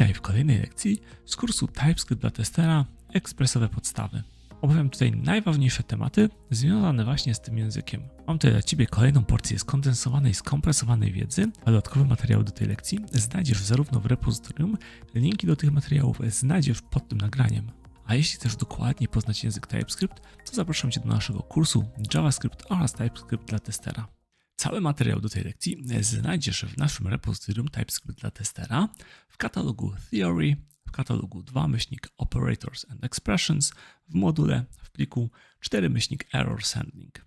Witaj w kolejnej lekcji z kursu TypeScript dla testera Ekspresowe podstawy. Opowiem tutaj najważniejsze tematy związane właśnie z tym językiem. Mam tutaj dla Ciebie kolejną porcję skondensowanej, skompresowanej wiedzy, a dodatkowe materiały do tej lekcji znajdziesz zarówno w repozytorium, linki do tych materiałów znajdziesz pod tym nagraniem. A jeśli chcesz dokładnie poznać język TypeScript, to zapraszam Cię do naszego kursu JavaScript oraz TypeScript dla testera. Cały materiał do tej lekcji znajdziesz w naszym repozytorium TypeScript dla testera w katalogu Theory, w katalogu 2 myślnik Operators and Expressions, w module w pliku 4 myślnik Error Handling.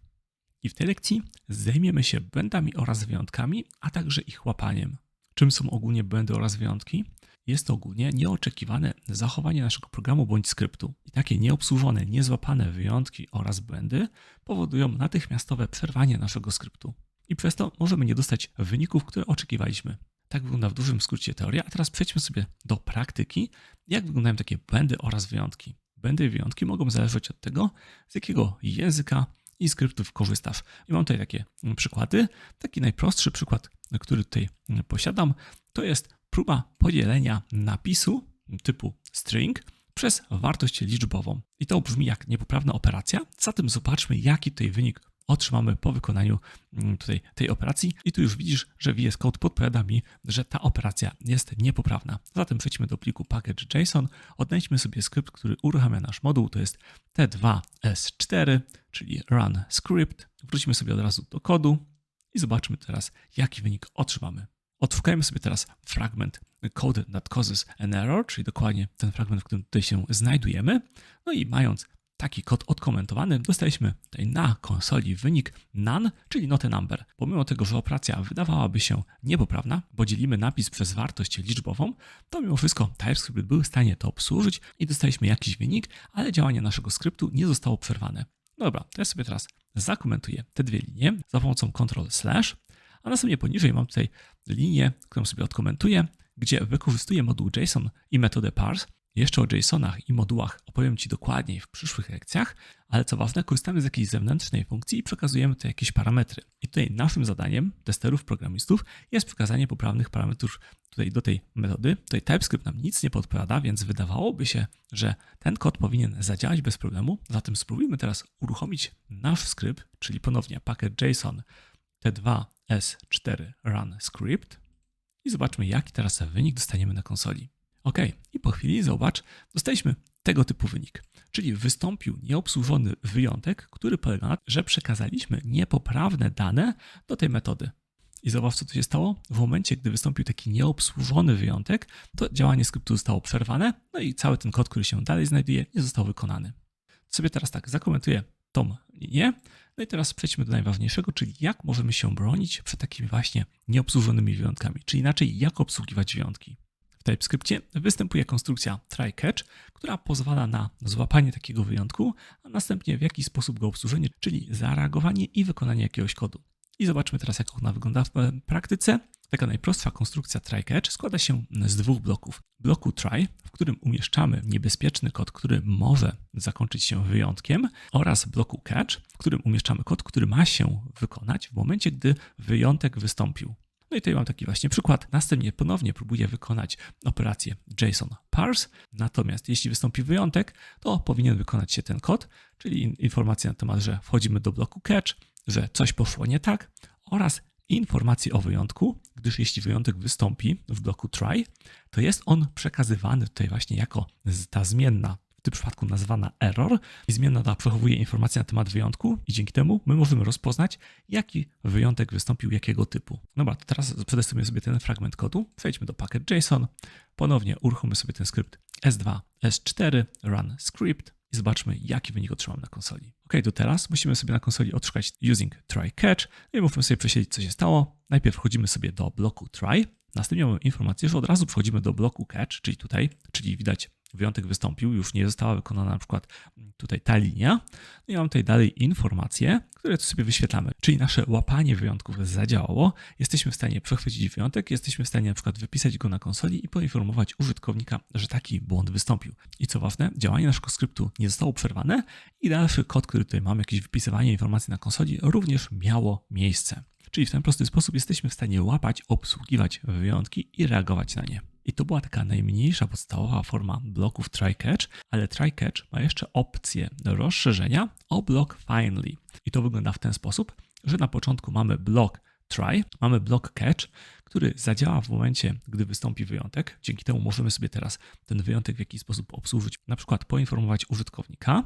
I w tej lekcji zajmiemy się błędami oraz wyjątkami, a także ich łapaniem. Czym są ogólnie błędy oraz wyjątki? Jest to ogólnie nieoczekiwane zachowanie naszego programu bądź skryptu. I takie nieobsłużone, niezłapane wyjątki oraz błędy powodują natychmiastowe przerwanie naszego skryptu i przez to możemy nie dostać wyników, które oczekiwaliśmy. Tak wygląda w dużym skrócie teoria, a teraz przejdźmy sobie do praktyki, jak wyglądają takie błędy oraz wyjątki. Błędy i wyjątki mogą zależeć od tego, z jakiego języka i skryptów korzystasz. I mam tutaj takie przykłady. Taki najprostszy przykład, który tutaj posiadam, to jest próba podzielenia napisu typu string przez wartość liczbową. I to brzmi jak niepoprawna operacja. Zatem zobaczmy, jaki tutaj wynik otrzymamy po wykonaniu mm, tutaj tej operacji i tu już widzisz, że VS Code podpowiada mi, że ta operacja jest niepoprawna. Zatem przejdźmy do pliku package.json, odnajdźmy sobie skrypt, który uruchamia nasz moduł, to jest T2S4, czyli run script. Wrócimy sobie od razu do kodu i zobaczmy teraz, jaki wynik otrzymamy. Odszukajmy sobie teraz fragment code that causes an error, czyli dokładnie ten fragment, w którym tutaj się znajdujemy. No i mając taki kod odkomentowany, dostaliśmy tutaj na konsoli wynik none, czyli not a number. Pomimo tego, że operacja wydawałaby się niepoprawna, bo dzielimy napis przez wartość liczbową, to mimo wszystko TypeScript był w stanie to obsłużyć i dostaliśmy jakiś wynik, ale działanie naszego skryptu nie zostało przerwane. Dobra, to ja sobie teraz zakomentuję te dwie linie za pomocą Ctrl slash, a następnie poniżej mam tutaj linię, którą sobie odkomentuję, gdzie wykorzystuję moduł JSON i metodę parse, jeszcze o JSONach i modułach opowiem Ci dokładniej w przyszłych lekcjach, ale co ważne, korzystamy z jakiejś zewnętrznej funkcji i przekazujemy tu jakieś parametry. I tutaj naszym zadaniem, testerów, programistów, jest przekazanie poprawnych parametrów tutaj do tej metody. Tutaj TypeScript nam nic nie podpowiada, więc wydawałoby się, że ten kod powinien zadziałać bez problemu. Zatem spróbujmy teraz uruchomić nasz skrypt, czyli ponownie packet JSON t2s4 run script i zobaczmy, jaki teraz wynik dostaniemy na konsoli. OK, i po chwili zobacz, dostaliśmy tego typu wynik. Czyli wystąpił nieobsłużony wyjątek, który polega na tym, że przekazaliśmy niepoprawne dane do tej metody. I zobacz, co tu się stało. W momencie, gdy wystąpił taki nieobsłużony wyjątek, to działanie skryptu zostało przerwane, no i cały ten kod, który się dalej znajduje, nie został wykonany. Sobie teraz tak zakomentuję tą linię. No i teraz przejdźmy do najważniejszego, czyli jak możemy się bronić przed takimi właśnie nieobsłużonymi wyjątkami, czyli inaczej, jak obsługiwać wyjątki. W TypeScriptie występuje konstrukcja try-catch, która pozwala na złapanie takiego wyjątku, a następnie w jakiś sposób go obsłużenie, czyli zareagowanie i wykonanie jakiegoś kodu. I zobaczmy teraz, jak ona wygląda w praktyce. Taka najprostsza konstrukcja try-catch składa się z dwóch bloków. Bloku try, w którym umieszczamy niebezpieczny kod, który może zakończyć się wyjątkiem, oraz bloku catch, w którym umieszczamy kod, który ma się wykonać w momencie, gdy wyjątek wystąpił. No i tutaj mam taki właśnie przykład. Następnie ponownie próbuję wykonać operację JSON parse, natomiast jeśli wystąpi wyjątek, to powinien wykonać się ten kod, czyli informacja na temat, że wchodzimy do bloku catch, że coś poszło nie tak oraz informacje o wyjątku, gdyż jeśli wyjątek wystąpi w bloku try, to jest on przekazywany tutaj właśnie jako ta zmienna tym przypadku nazwana error i zmienna ta przechowuje informacje na temat wyjątku i dzięki temu my możemy rozpoznać, jaki wyjątek wystąpił, jakiego typu. Dobra, to teraz przetestujemy sobie ten fragment kodu, przejdźmy do packet.json, ponownie uruchomimy sobie ten skrypt s2, s4, run script i zobaczmy, jaki wynik otrzymamy na konsoli. Ok, to teraz musimy sobie na konsoli odszukać using try catch no i musimy sobie przesiedzieć, co się stało. Najpierw wchodzimy sobie do bloku try, następnie mamy informację, że od razu przechodzimy do bloku catch, czyli tutaj, czyli widać wyjątek wystąpił, już nie została wykonana na przykład tutaj ta linia. No i mam tutaj dalej informacje, które tu sobie wyświetlamy. Czyli nasze łapanie wyjątków zadziałało, jesteśmy w stanie przechwycić wyjątek, jesteśmy w stanie na przykład wypisać go na konsoli i poinformować użytkownika, że taki błąd wystąpił. I co ważne, działanie naszego skryptu nie zostało przerwane i dalszy kod, który tutaj mamy, jakieś wypisywanie informacji na konsoli, również miało miejsce. Czyli w ten prosty sposób jesteśmy w stanie łapać, obsługiwać wyjątki i reagować na nie. I to była taka najmniejsza podstawowa forma bloków try-catch, ale try-catch ma jeszcze opcję rozszerzenia o blok finally. I to wygląda w ten sposób, że na początku mamy blok try, mamy blok catch, który zadziała w momencie, gdy wystąpi wyjątek. Dzięki temu możemy sobie teraz ten wyjątek w jakiś sposób obsłużyć, na przykład poinformować użytkownika.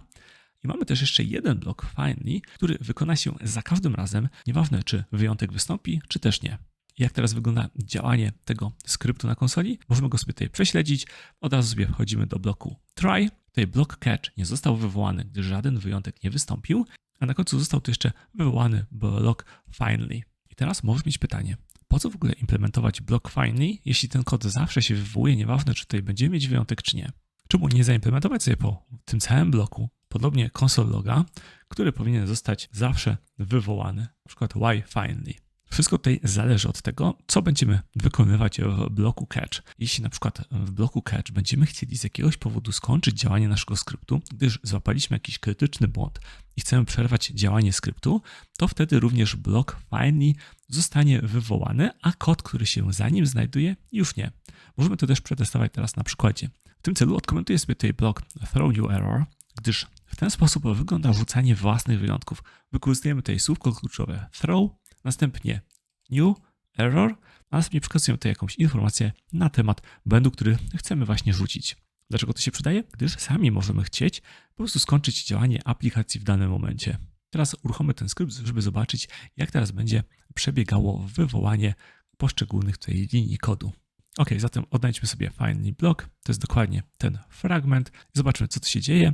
Mamy też jeszcze jeden blok finally, który wykona się za każdym razem, nieważne czy wyjątek wystąpi, czy też nie. Jak teraz wygląda działanie tego skryptu na konsoli? Możemy go sobie tutaj prześledzić. Od razu sobie wchodzimy do bloku try. Tutaj blok catch nie został wywołany, gdyż żaden wyjątek nie wystąpił, a na końcu został tu jeszcze wywołany blok finally. I teraz możesz mieć pytanie, po co w ogóle implementować blok finally, jeśli ten kod zawsze się wywołuje, nieważne czy tutaj będziemy mieć wyjątek czy nie? Czemu nie zaimplementować sobie po tym całym bloku podobnie console loga, który powinien zostać zawsze wywołany, przykład why finally. Wszystko tutaj zależy od tego, co będziemy wykonywać w bloku catch. Jeśli na przykład w bloku catch będziemy chcieli z jakiegoś powodu skończyć działanie naszego skryptu, gdyż złapaliśmy jakiś krytyczny błąd i chcemy przerwać działanie skryptu, to wtedy również blok finally zostanie wywołany, a kod, który się za nim znajduje, już nie. Możemy to też przetestować teraz na przykładzie. W tym celu odkomentuję sobie tutaj blok throw new error, gdyż ten sposób wygląda rzucanie własnych wyjątków. Wykorzystujemy tutaj słówko kluczowe throw, następnie new, error, a następnie przekazujemy tutaj jakąś informację na temat błędu, który chcemy właśnie rzucić. Dlaczego to się przydaje? Gdyż sami możemy chcieć po prostu skończyć działanie aplikacji w danym momencie. Teraz uruchommy ten skrypt, żeby zobaczyć, jak teraz będzie przebiegało wywołanie poszczególnych tutaj linii kodu. Ok, zatem odnajdźmy sobie finally block, to jest dokładnie ten fragment. Zobaczmy, co tu się dzieje.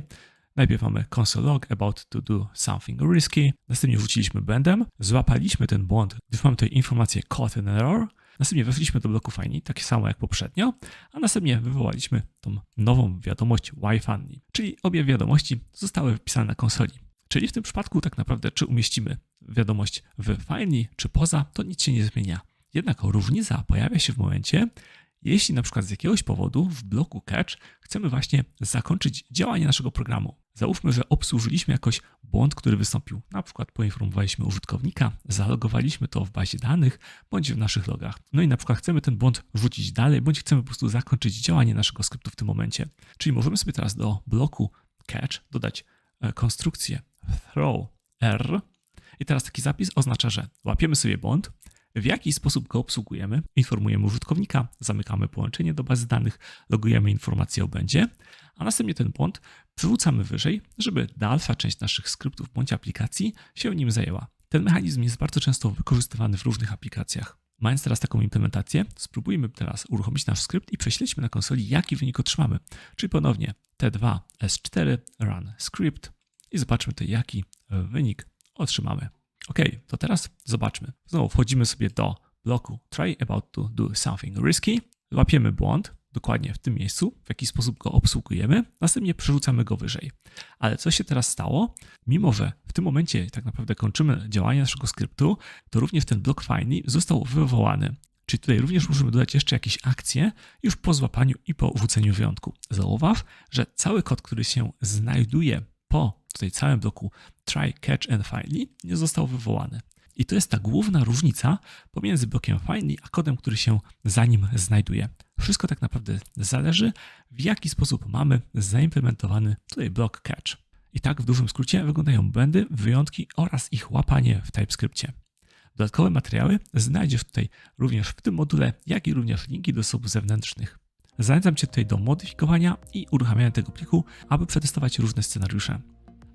Najpierw mamy console log about to do something risky, następnie wrzuciliśmy błędem, złapaliśmy ten błąd, gdyż mamy tutaj informację caught an error, następnie weszliśmy do bloku fajni, takie samo jak poprzednio, a następnie wywołaliśmy tą nową wiadomość why funny, czyli obie wiadomości zostały wpisane na konsoli. Czyli w tym przypadku tak naprawdę czy umieścimy wiadomość w fajni, czy poza, to nic się nie zmienia. Jednak różnica pojawia się w momencie, jeśli na przykład z jakiegoś powodu w bloku catch chcemy właśnie zakończyć działanie naszego programu. Załóżmy, że obsłużyliśmy jakoś błąd, który wystąpił. Na przykład poinformowaliśmy użytkownika, zalogowaliśmy to w bazie danych bądź w naszych logach. No i na przykład chcemy ten błąd rzucić dalej, bądź chcemy po prostu zakończyć działanie naszego skryptu w tym momencie. Czyli możemy sobie teraz do bloku catch dodać e, konstrukcję throw r. I teraz taki zapis oznacza, że łapiemy sobie błąd, w jaki sposób go obsługujemy, informujemy użytkownika, zamykamy połączenie do bazy danych, logujemy informacje o błędzie, a następnie ten błąd przerzucamy wyżej, żeby dalsza część naszych skryptów bądź aplikacji się nim zajęła. Ten mechanizm jest bardzo często wykorzystywany w różnych aplikacjach. Mając teraz taką implementację, spróbujmy teraz uruchomić nasz skrypt i prześledźmy na konsoli, jaki wynik otrzymamy. Czyli ponownie T2 S4 run script i zobaczmy to, jaki wynik otrzymamy. Ok, to teraz zobaczmy. Znowu wchodzimy sobie do bloku try about to do something risky, łapiemy błąd, dokładnie w tym miejscu, w jaki sposób go obsługujemy, następnie przerzucamy go wyżej. Ale co się teraz stało? Mimo, że w tym momencie tak naprawdę kończymy działanie naszego skryptu, to również ten blok fajny został wywołany. Czyli tutaj również możemy dodać jeszcze jakieś akcje już po złapaniu i po wrzuceniu wyjątku. Zauważ, że cały kod, który się znajduje po tutaj całym bloku try, catch and finally nie został wywołany. I to jest ta główna różnica pomiędzy blokiem finally a kodem, który się za nim znajduje. Wszystko tak naprawdę zależy, w jaki sposób mamy zaimplementowany tutaj blok catch. I tak w dużym skrócie wyglądają błędy, wyjątki oraz ich łapanie w TypeScriptie. Dodatkowe materiały znajdziesz tutaj również w tym module, jak i również linki do zasobów zewnętrznych. Zachęcam Cię tutaj do modyfikowania i uruchamiania tego pliku, aby przetestować różne scenariusze.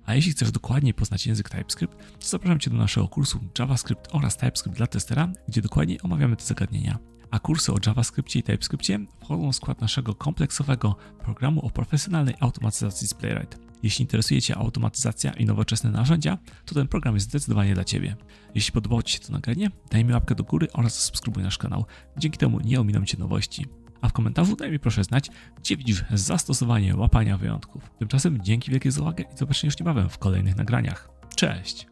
A jeśli chcesz dokładniej poznać język TypeScript, to zapraszam Cię do naszego kursu JavaScript oraz TypeScript dla testera, gdzie dokładniej omawiamy te zagadnienia. A kursy o JavaScriptie i TypeScriptie wchodzą w skład naszego kompleksowego programu o profesjonalnej automatyzacji z Playwright. Jeśli interesuje Cię automatyzacja i nowoczesne narzędzia, to ten program jest zdecydowanie dla Ciebie. Jeśli podobało Ci się to nagranie, daj mi łapkę do góry oraz subskrybuj nasz kanał. Dzięki temu nie ominą Cię nowości. A w komentarzu daj mi proszę znać, gdzie widzisz zastosowanie łapania wyjątków. Tymczasem dzięki wielkie za uwagę i zobaczenia już niebawem w kolejnych nagraniach. Cześć!